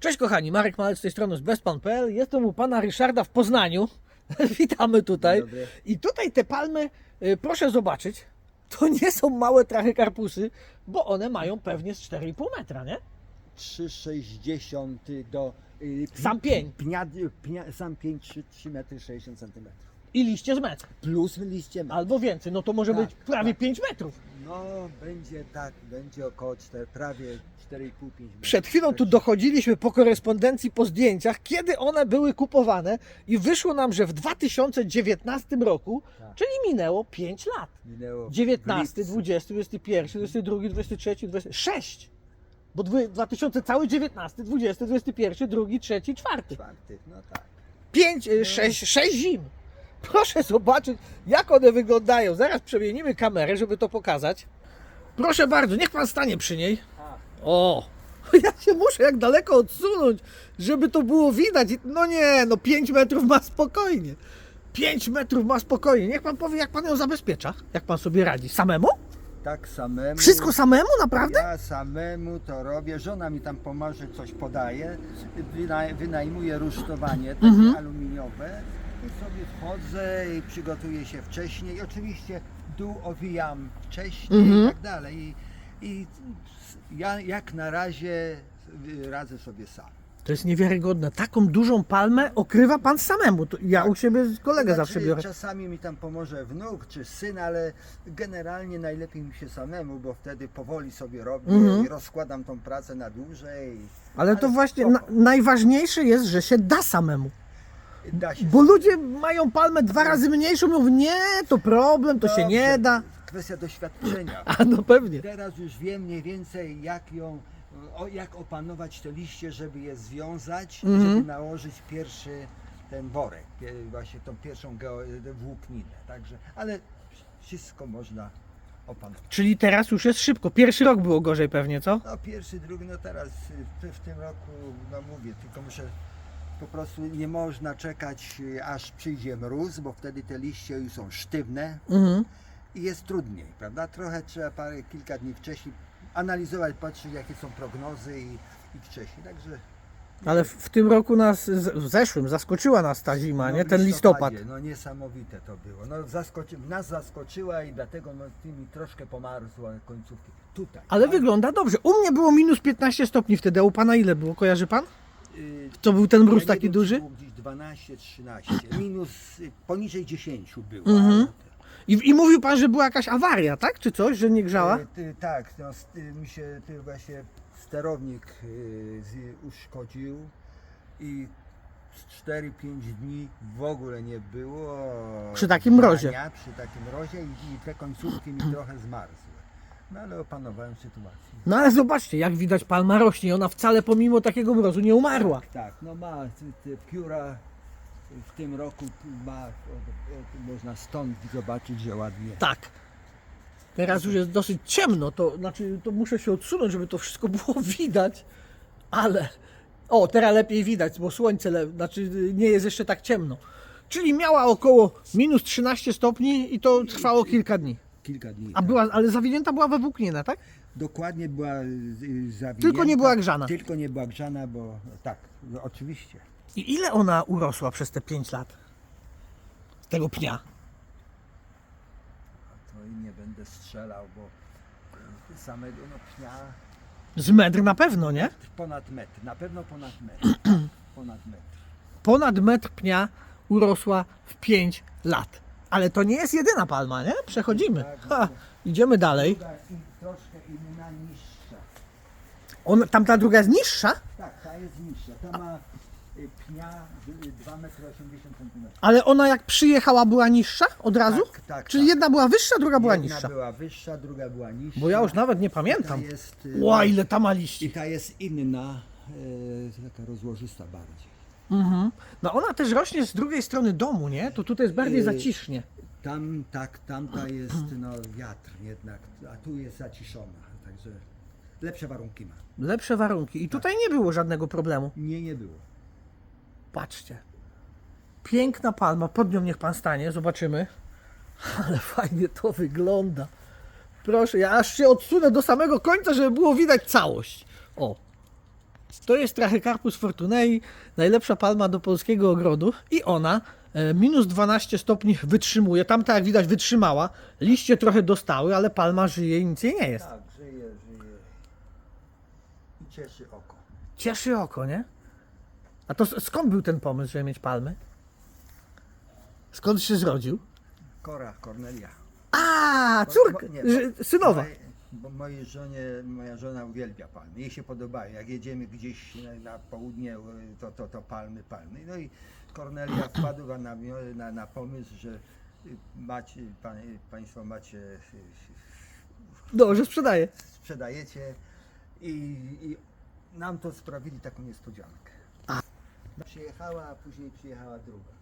Cześć kochani, Marek Malec z tej strony z bestpan.pl. Jestem u pana Ryszarda w Poznaniu. Witamy tutaj. I tutaj te palmy, y, proszę zobaczyć, to nie są małe trachykarpusy, bo one mają pewnie z 4,5 metra, nie? 3,60 do. y, pi- Sam pień. Pnia, pnia, sam pień 3, 3 metry 60 centymetrów. I liście z metra. Plus liście ma. Albo więcej, no to może Tak, być prawie tak. 5 metrów. No będzie tak, będzie około 4, prawie 4,5-5 metrów. Przed chwilą tu dochodziliśmy po korespondencji, po zdjęciach, kiedy one były kupowane i wyszło nam, że w 2019 roku, Tak. czyli minęło 5 lat. Minęło w 19, lipcu. 20, 21, 22, 23, 26. Bo dwy- 2000 cały 19, 20, 21, 2, 3, 4. Czwarty, no tak. 5, 6, 6 zim. Proszę zobaczyć, jak one wyglądają. Zaraz przemienimy kamerę, żeby to pokazać. Proszę bardzo, niech pan stanie przy niej. O! Ja się muszę jak daleko odsunąć, żeby to było widać. No nie, no 5 metrów ma spokojnie. 5 metrów ma spokojnie. Niech pan powie, jak pan ją zabezpiecza. Jak pan sobie radzi. Samemu? Tak samemu. Wszystko samemu, naprawdę? Ja samemu to robię, żona mi tam pomoże, coś podaje, wyna, wynajmuję rusztowanie takie Mhm. aluminiowe i sobie wchodzę i przygotuję się wcześniej. Oczywiście dół owijam wcześniej Mhm. i tak dalej. I, i ja jak na razie radzę sobie sam. To jest niewiarygodne. Taką dużą palmę okrywa pan samemu. To Ja u siebie kolegę Znaczy, zawsze biorę. Czasami mi tam pomoże wnuk czy syn, ale generalnie najlepiej mi się samemu, bo wtedy powoli sobie robię Mhm. i rozkładam tą pracę na dłużej. Ale to właśnie na, spoko. najważniejsze jest, że się da samemu. Da się Bo ludzie mają palmę dwa razy mniejszą, mówią, nie, to problem, to się nie da. Kwestia doświadczenia. A no pewnie. Teraz już wiem mniej więcej jak ją, o, jak opanować te liście, żeby je związać, Mhm. żeby nałożyć pierwszy ten worek, pie- właśnie tą pierwszą geo, włókninę. Także, ale wszystko można opanować. Czyli teraz już jest szybko. Pierwszy rok było gorzej pewnie, co? No pierwszy, drugi, no teraz y, w, w tym roku, no mówię, tylko muszę po prostu nie można czekać y, aż przyjdzie mróz, bo wtedy te liście już są sztywne, Mhm. i jest trudniej, prawda? Trochę trzeba parę, kilka dni wcześniej analizować, patrzeć jakie są prognozy i, i wcześniej. Także Ale w, w tym roku nas, w zeszłym zaskoczyła nas ta zima, no, nie? Ten listopad. No niesamowite to było. No, zaskoczy, nas zaskoczyła i dlatego no, tymi troszkę pomarzła końcówki. Tutaj. Ale tak? wygląda dobrze. U mnie było minus 15 stopni wtedy, a u pana ile było? Kojarzy pan? Y, To był ten mróz taki duży? Było gdzieś 12, 13, minus y, poniżej 10 było. Mhm. I, I mówił pan, że była jakaś awaria, tak? Czy coś, że nie grzała? Y, ty, tak, no, s- y, mi się ty właśnie sterownik y, z, uszkodził i z 4-5 dni w ogóle nie było. Przy takim mrozie. grania, Przy takim mrozie i, i te końcówki mi trochę zmarzły. No ale opanowałem sytuację. No ale zobaczcie, jak widać palma rośnie. Ona wcale pomimo takiego mrozu nie umarła. Tak, no ma te, pióra w tym roku ma, o, o, można stąd zobaczyć, że ładnie. Tak. Teraz już jest dosyć ciemno, to znaczy to muszę się odsunąć, żeby to wszystko było widać, ale o, teraz lepiej widać, bo słońce, le... znaczy nie jest jeszcze tak ciemno. Czyli miała około minus 13 stopni i to trwało kilka dni. Kilka dni. A była, ale zawinięta była we włókninę, tak? Dokładnie była y, zawinięta. Tylko nie była grzana. Tylko nie była grzana, bo tak, no, oczywiście. I ile ona urosła przez te 5 lat? Tego pnia. To i nie będę strzelał, bo samego no, pnia Z metr na pewno, nie? ponad metr, na pewno ponad metr. ponad metr. Ponad metr pnia urosła w 5 lat. Ale to nie jest jedyna palma, nie? Przechodzimy. Ha, idziemy dalej. I troszkę inna, niższa. On, tamta druga jest niższa, Tak, ta jest niższa. Ta ma y, pnia y, 2,80 m. ale ona jak przyjechała była niższa od razu? Tak, tak, Czyli tak. jedna była wyższa, druga była Jedna niższa. była wyższa, druga była niższa. Bo ja już nawet nie ta pamiętam. jest, y, Ła, ile ta ma I liści. ta jest inna, y, taka rozłożysta bardziej. Mhm. No ona też rośnie z drugiej strony domu, nie? To tutaj jest bardziej Yy, zacisznie. Tam, tak, tamta jest no, wiatr jednak, a tu jest zaciszona, także lepsze warunki ma. Lepsze warunki. I tutaj nie było żadnego problemu. Nie, nie było. Patrzcie. Piękna palma. Pod nią niech pan stanie, zobaczymy. Ale fajnie to wygląda. Proszę, ja aż się odsunę do samego końca, żeby było widać całość. O. To jest Trachycarpus fortunei, najlepsza palma do polskiego ogrodu i ona e, minus 12 stopni wytrzymuje. Tamta jak widać wytrzymała, liście trochę dostały, ale palma żyje i nic jej nie jest. Tak, żyje, żyje. I cieszy oko. Cieszy oko, nie? A to skąd był ten pomysł, żeby mieć palmy? Skąd się zrodził? Kora, Kornelia. A, córka, nie, synowa. Bo mojej żonie, moja żona uwielbia palmy. Jej się podobają. Jak jedziemy gdzieś na, południe, to, to, to palmy, palmy. No i Kornelia wpadła na, na, na pomysł, że macie, pan, Państwo macie, y, Dobrze, sprzedaję. sprzedajecie i, i nam to sprawili taką niespodziankę. Przyjechała, a później przyjechała druga.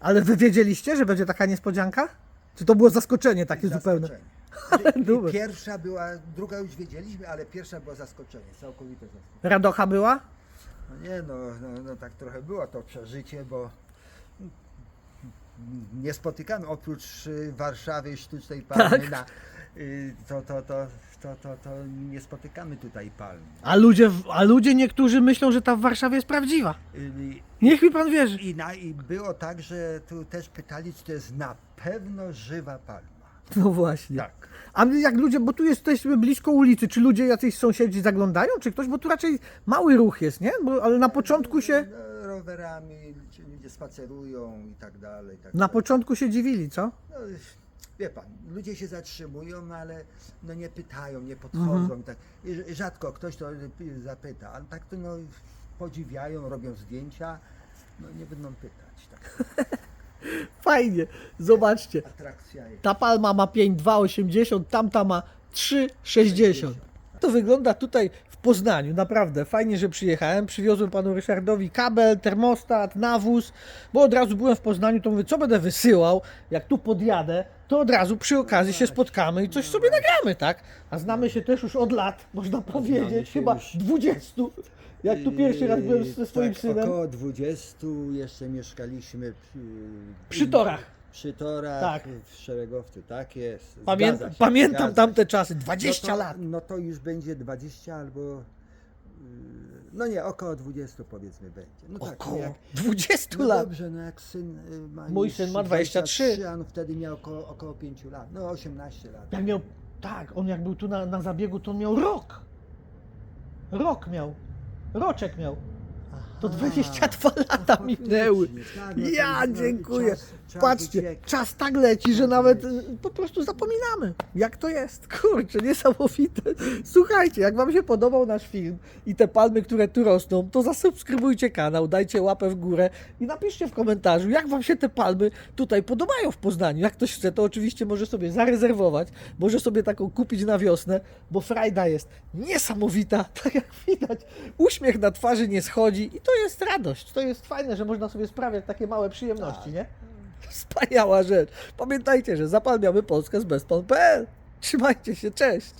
Ale wy wiedzieliście, że będzie taka niespodzianka? Czy to było zaskoczenie takie zupełne? I Pierwsza była, druga już wiedzieliśmy, ale pierwsza była zaskoczenie, całkowite zaskoczenie. Radocha była? No nie no, no, no tak trochę było to przeżycie, bo nie spotykamy oprócz y, Warszawy sztucznej palmy Tak. na, y, to, to, to, to, to, to nie spotykamy tutaj palmy. A ludzie, w- a ludzie niektórzy myślą, że ta w Warszawie jest prawdziwa. Y, Niech mi pan wierzy. I, na, I było tak, że tu też pytali, czy to jest na pewno żywa palma. No właśnie. Tak. A my jak ludzie, bo tu jesteśmy blisko ulicy, czy ludzie jacyś sąsiedzi zaglądają, czy ktoś, bo tu raczej mały ruch jest, nie? Bo, ale na początku się, No, rowerami, ci ludzie spacerują i tak dalej. i Tak na dalej. początku się dziwili, co? No, wie pan, ludzie się zatrzymują, no ale no nie pytają, nie podchodzą. Mhm. i Tak. I rzadko ktoś to zapyta, ale tak to no, podziwiają, robią zdjęcia, no nie będą pytać. Tak. Fajnie, zobaczcie. Atrakcja jest. Ta palma ma 5,280, tamta ma 3,60. To wygląda tutaj w Poznaniu, naprawdę fajnie, że przyjechałem. Przywiozłem panu Ryszardowi kabel, termostat, nawóz, bo od razu byłem w Poznaniu, to mówię, co będę wysyłał, jak tu podjadę, to od razu przy okazji się spotkamy i coś sobie nagramy, tak? A znamy się też już od lat, można powiedzieć, się chyba już. 20. Jak tu pierwszy raz byłem ze swoim tak, synem. Około 20 jeszcze mieszkaliśmy przy, Przy torach. Przy torach, Tak. w szeregowcu, tak jest. Pamię się, pamiętam zgadza tamte czasy, 20 no to, lat. No to już będzie 20 albo. No nie, około 20 powiedzmy będzie. No tak, Około jak, 20 no lat. dobrze, no jak syn y, ma. Mój już syn ma 23. a on wtedy miał około, około 5 lat. No 18 lat. Jak miał, tak, on jak był tu na, na zabiegu, to on miał rok. Rok miał. Roczek miał. To Aha, 22 lata minęły. tak, Ja dziękuję. Patrzcie, czas tak leci, że Czas nawet y, po prostu zapominamy, jak to jest. Kurczę, niesamowite. Słuchajcie, jak Wam się podobał nasz film i te palmy, które tu rosną, to zasubskrybujcie kanał, dajcie łapę w górę i napiszcie w komentarzu, jak Wam się te palmy tutaj podobają w Poznaniu. Jak ktoś chce, to oczywiście może sobie zarezerwować, może sobie taką kupić na wiosnę, bo frajda jest niesamowita, tak jak widać. Uśmiech na twarzy nie schodzi i to jest radość. To jest fajne, że można sobie sprawiać takie małe przyjemności, nie? Wspaniała rzecz. Pamiętajcie, że zapalmiamy Polskę z bezpal.pl. Trzymajcie się, cześć!